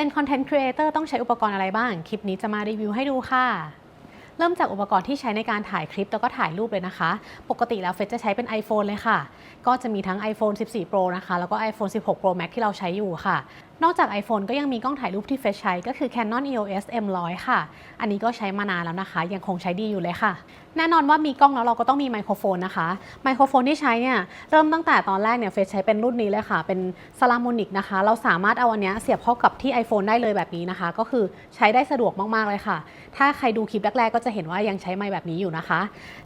เป็นคอนเทนต์ครีเอเตอร์ต้องใช้อุปกรณ์อะไรบ้าง คลิปนี้จะมารีวิวให้ดูค่ะ เริ่มจากอุปกรณ์ที่ใช้ในการถ่ายคลิปแล้วก็ถ่ายรูปเลยนะคะ ปกติแล้วเฟซจะใช้เป็น iPhone เลยค่ะ ก็จะมีทั้ง iPhone 14 Pro นะคะ แล้วก็ iPhone 16 Pro Max ที่เราใช้อยู่ค่ะ นอกจาก iPhone ก็ยังมีกล้องถ่ายรูปที่เฟซใช้ก็คือ Canon EOS M100 ค่ะ อันนี้ก็ใช้มานานแล้วนะคะ ยังคงใช้ดีอยู่เลยค่ะ แน่นอนว่ามีกล้องแล้วเราก็ต้องมีไมโครโฟนนะคะ ไมโครโฟนที่ใช้เนี่ยเริ่มตั้งแต่ตอนแรกเนี่ยเฟซใช้เป็นรุ่นนี้เลยค่ะ เป็นซา l าม o นิกนะคะ เราสามารถเอาอันเนี้ยเสียบเข้ากับที่ iPhone ได้เลยแบบนี้นะคะ ก็คือใช้ได้สะดวกมากๆเลยค่ะ ถ้าใครดูคลิปแรกๆก็จะเห็นว่ายังใช้ไมค์แบบนี้อยู่นะคะ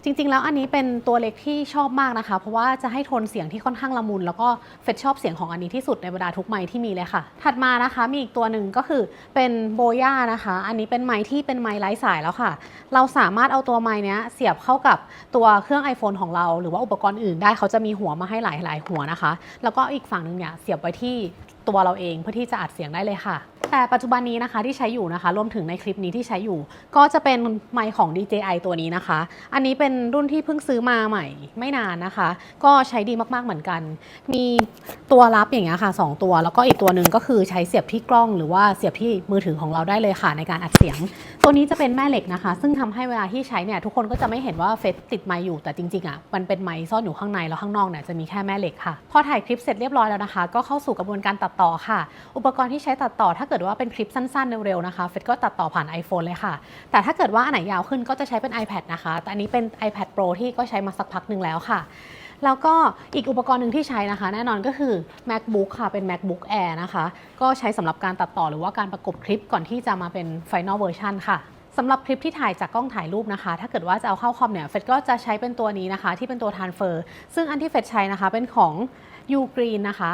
จริงๆ แล้วอันนี้เป็นตัวเล็กที่ชอบมากนะคะ เพราะว่าจะให้โทนเสียงที่ค่อนข้างละมุน แล้วก็เฟซชอบเสียงของอันนี้ที่สุดในบรรดาทุกไมค์ที่มีเลยค่ะถัดมานะคะมีอีกตัวหนึ่งก็คือเป็นโบย่านะคะ อันนี้เป็นไม้ที่เป็นไม้ไร้สายแล้วค่ะ เราสามารถเอาตัวไม้นี้เสียบเข้ากับตัวเครื่อง iPhone ของเรา หรือว่าอุปกรณ์อื่นได้เขาจะมีหัวมาให้หลายหลายหัวนะคะ แล้วก็อีกฝั่งหนึ่งเนี่ยเสียบไว้ที่ตัวเราเองเพื่อที่จะอัดเสียงได้เลยค่ะ แต่ปัจจุบันนี้นะคะที่ใช้อยู่นะคะ รวมถึงในคลิปนี้ที่ใช้อยู่ ก็จะเป็นไมค์ของ DJI ตัวนี้นะคะ อันนี้เป็นรุ่นที่เพิ่งซื้อมาใหม่ ไม่นานนะคะ ก็ใช้ดีมากๆเหมือนกัน มีตัวรับอย่างเงี้ยค่ะสองตัว แล้วก็อีกตัวหนึ่งก็คือใช้เสียบที่กล้อง หรือว่าเสียบที่มือถือของเราได้เลยค่ะในการอัดเสียง ตัวนี้จะเป็นแม่เหล็กนะคะ ซึ่งทำให้เวลาที่ใช้เนี่ยทุกคนก็จะไม่เห็นว่าเฟซติดไมค์อยู่แต่จริงๆอะมันเป็นไมค์ซ่อนอยู่ข้างในแล้วข้างนอกเนี่ยจะมีแค่แม่เหล็กค่ะพอถ่ายคลิปเสร็จเรียบร้อยแล้วนะคะ ก็เข้าสู่กระบวนการตัดต่อค่ะ อุปกรณ์ที่ใช้ตัดต่อถ้าเกิดว่าเป็นคลิปสั้นๆเร็วๆนะคะเฟซก็ตัดต่อผ่าน iPhone เลยค่ะ แต่ถ้าเกิดว่าอันไหนยาวขึ้นก็จะใช้เป็น iPad นะคะ แต่อันนี้เป็น iPad Pro ที่ก็ใช้มาสักพักหนึ่งแล้วค่ะ แล้วก็อีกอุปกรณ์หนึ่งที่ใช้นะคะ แน่นอนก็คือ MacBook ค่ะ เป็น MacBook Air นะคะ ก็ใช้สำหรับการตัดต่อหรือว่าการประกบคลิปก่อนที่จะมาเป็น Final Version ค่ะสำหรับคลิปที่ถ่ายจากกล้องถ่ายรูปนะคะ ถ้าเกิดว่าจะเอาเข้าคอมเนี่ย เฟดก็จะใช้เป็นตัวนี้นะคะ ที่เป็นตัว Transfer ซึ่งอันที่เฟดใช้นะคะ เป็นของ Ugreen นะคะ